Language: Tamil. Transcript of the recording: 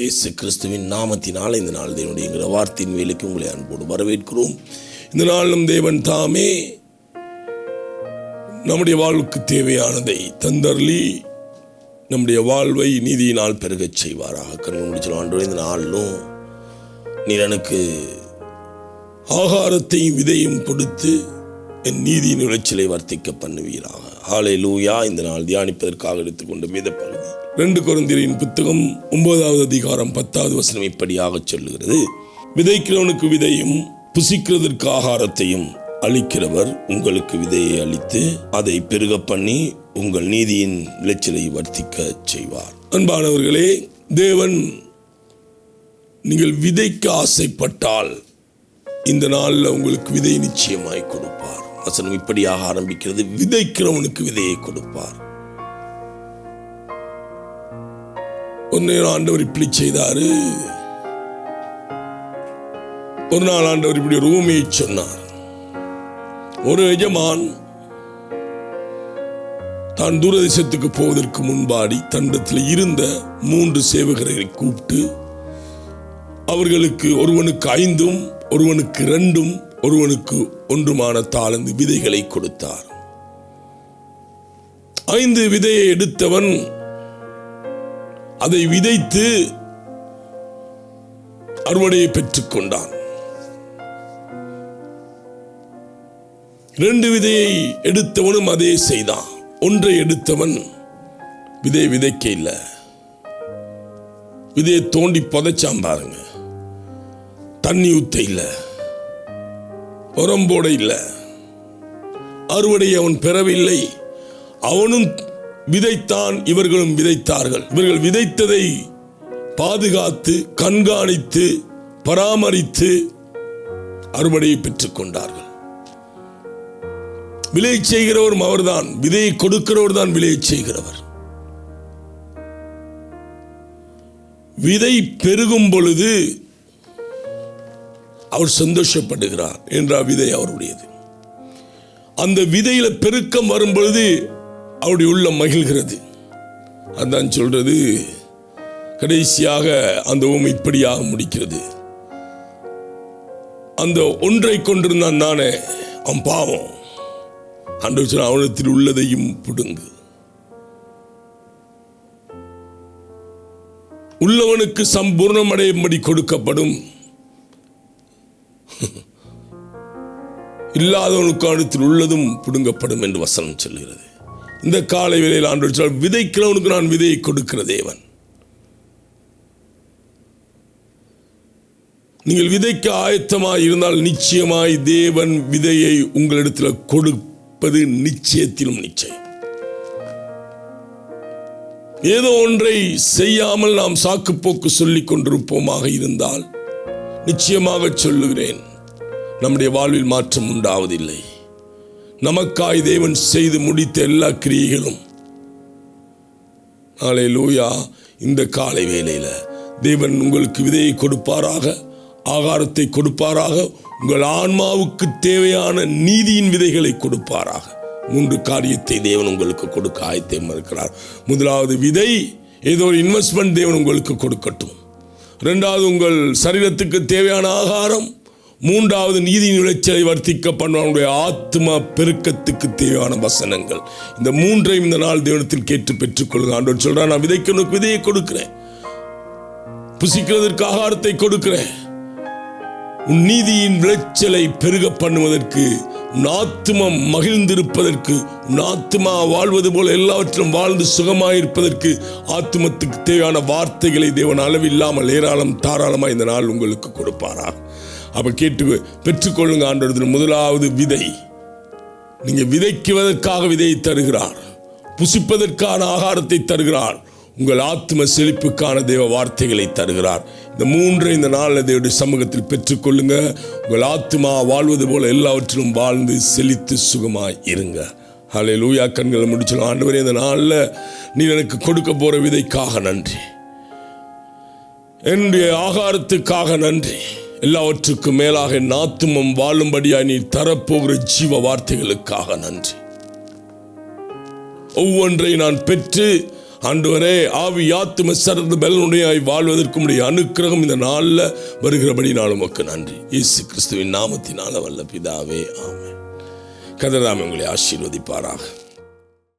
இயேசு கிறிஸ்துவின் நாமத்தினால் இந்த நாள் தேவனுடைய வார்த்தையின் வேலைக்கு உங்களை அன்போடு வரவேற்கிறோம். இந்த நாளும் தேவன் தாமே நம்முடைய வாழ்வுக்கு தேவையானதை தந்தர்லி நம்முடைய வாழ்வை நீதியினால் பெருகச் செய்வாராக. கண்ணு முடிச்சு ஆண்டு இந்த நாளிலும் நீர் எனக்கு ஆகாரத்தையும் விதையும் கொடுத்து என் நீதியின் விளைச்சலை வர்த்திக்க பண்ணுவீராக. ஆலை லூயா இந்த நாள் தியானிப்பதற்காக எடுத்துக்கொண்ட மீத பகுதி ரெண்டு குழந்தையின் புத்தகம் ஒன்பதாவது அதிகாரம் பத்தாவது வசனம் இப்படியாக சொல்லுகிறது. விதைக்கிறவனுக்கு விதையும் புசிக்கிறதற்கு ஆகாரத்தையும் அளிக்கிறவர் உங்களுக்கு விதையை அளித்து அதை பெருக பண்ணி உங்கள் நீதியின் விளைச்சலை வர்த்திக்க செய்வார். அன்பானவர்களே தேவன் நீங்கள் விதைக்க ஆசைப்பட்டால் இந்த நாளில் உங்களுக்கு விதை நிச்சயமாய் கொடுப்பார். வசனம் இப்படியாக ஆரம்பிக்கிறது. விதைக்கிறவனுக்கு விதையை கொடுப்பார். ஒரு ஆண்டவர் இப்படி செய்தாரு. ஒரு நாள் ஆண்டவர் இப்படி ஒரு ஊமையை சொன்னார். ஒரு எஜமான் தான் தூரதேசத்துக்கு போவதற்கு முன்பாடி தண்டத்தில் இருந்த மூன்று சேவகரை கூப்பிட்டு அவர்களுக்கு ஒருவனுக்கு ஐந்தும் ஒருவனுக்கு ரெண்டும் ஒருவனுக்கு ஒன்றுமான தாளந்து விதைகளை கொடுத்தார். ஐந்து விதையை எடுத்தவன் அதை விதைத்து அறுவடையை பெற்றுக் கொண்டான். ரெண்டு விதையை எடுத்தவனும் அதே செய்தான். ஒன்றை எடுத்தவன் விதை விதைக்க இல்லை. விதையை தோண்டி புதைச்சான் பாருங்க. தண்ணி ஊத்த இல்லை. உரம் இல்லை. அறுவடை அவன் பெறவில்லை. அவனும் விதைத்தான் இவர்களும் விதைத்தார்கள். இவர்கள் விதைத்ததை பாதுகாத்து கண்காணித்து பராமரித்து அறுவடையை பெற்றுக் கொண்டார்கள். விலை செய்கிறவரும் அவர்தான். விதையை கொடுக்கிறவர் தான் விலை செய்கிறவர். விதை பெருகும் பொழுது அவர் சந்தோஷப்படுகிறார் என்ற விதை அவருடையது. அந்த விதையில பெருக்கம் வரும்பொழுது அவருடைய உள்ளம் மகிழ்கிறது. அதான் சொல்றது கடைசியாக அந்த உமை இப்படியாக முடிக்கிறது. அந்த ஒன்றை கொண்டிருந்தான் நானே அவன் பாவம். அன்று அவனத்தில் உள்ளதையும் புடுங்கு. உள்ளவனுக்கு சம்பூர்ணமடையும்படி கொடுக்கப்படும் இல்லாதவனுக்கு அடுத்தில் உள்ளதும் புடுங்கப்படும் என்று வசனம் சொல்கிறது. இந்த காலை வேளையில் ஆண்டு சொல் விதைக்கிறவனுக்கு நான் விதையை கொடுக்கிற தேவன். நீங்கள் விதைக்க ஆயத்தமாய் இருந்தால் நிச்சயமாய் தேவன் விதையை உங்களிடத்தில் கொடுப்பது நிச்சயத்திலும் நிச்சயம். ஏதோ ஒன்றை செய்யாமல் நாம் சாக்குப்போக்கு சொல்லிக் கொண்டிருப்போமாக இருந்தால் நிச்சயமாக சொல்லுகிறேன். நம்முடைய வாழ்வில் மாற்றம் உண்டாவதில்லை. நமக்காய் தேவன் செய்து முடித்த எல்லா கிரியைகளும். நாளை லூயா இந்த காலை வேலையில் தேவன் உங்களுக்கு விதையை கொடுப்பாராக ஆகாரத்தை கொடுப்பாராக உங்கள் ஆன்மாவுக்கு தேவையான நீதியின் விதைகளை கொடுப்பாராக. மூன்று காரியத்தை தேவன் உங்களுக்கு கொடுக்க ஆயத்தை மறுக்கிறார் முதலாவது விதை ஏதோ ஒரு இன்வெஸ்ட்மெண்ட் தேவன் உங்களுக்கு கொடுக்கட்டும். ரெண்டாவது உங்கள் சரீரத்துக்கு தேவையான ஆகாரம் மூன்றாவது நீதியின் விளைச்சலை வர்த்திக்க பண்ணுவானுடைய ஆத்ம பெருக்கத்துக்கு தேவையான வசனங்கள். இந்த மூன்றையும் இந்த நாள் தேவனத்தில் கேட்டு பெற்றுக்கொள்ளுங்க ஆண்டவர் சொல்றான் நான் விதைக்கணுக்கு விதையை கொடுக்கிறேன். புசிக்கிறதற்கு ஆகாரத்தை கொடுக்கிறேன். உன் நீதியின் விளைச்சலை பெருக பண்ணுவதற்கு உன் ஆத்மம் மகிழ்ந்திருப்பதற்கு உன் ஆத்மா வாழ்வது போல எல்லாவற்றிலும் வாழ்ந்து சுகமாயிருப்பதற்கு ஆத்மத்துக்கு தேவையான வார்த்தைகளை தேவன் அளவில்லாமல் ஏராளம் தாராளமாக இந்த நாள் உங்களுக்கு கொடுப்பாரா அப்போ கேட்டு பெற்றுக்கொள்ளுங்க ஆண்டவர் முதலாவது விதை. நீங்கள் விதைக்குவதற்காக விதையை தருகிறார். புசிப்பதற்கான ஆகாரத்தை தருகிறார். உங்கள் ஆத்ம செழிப்புக்கான தேவ வார்த்தைகளை தருகிறார். இந்த மூன்றை இந்த நாளில் தேவடைய சமூகத்தில் பெற்றுக்கொள்ளுங்க. உங்கள் ஆத்மா வாழ்வது போல எல்லாவற்றிலும் வாழ்ந்து செழித்து சுகமாய் இருங்க. ஹலே லூயா கண்களை முடிச்சிடும். ஆண்டவரே இந்த நாளில் நீ எனக்கு கொடுக்க போகிற விதைக்காக நன்றி. என்னுடைய ஆகாரத்துக்காக நன்றி. எல்லாவற்றுக்கும் மேலாக என் ஆத்துமம் வாழும்படியாய் நீ தரப்போகிற ஜீவ வார்த்தைகளுக்காக நன்றி. ஒவ்வொன்றை நான் பெற்று ஆண்டவரே ஆவி ஆத்தும சரந்த பலனுடையாய் வாழ்வதற்கு உடைய அனுக்கிரகம் இந்த நாளில் வருகிறபடி நான் உமக்கு நன்றி. இயேசு கிறிஸ்துவின் நாமத்தினால வல்ல பிதாவே ஆமே கதராம் உங்களை ஆசீர்வதிப்பாராக.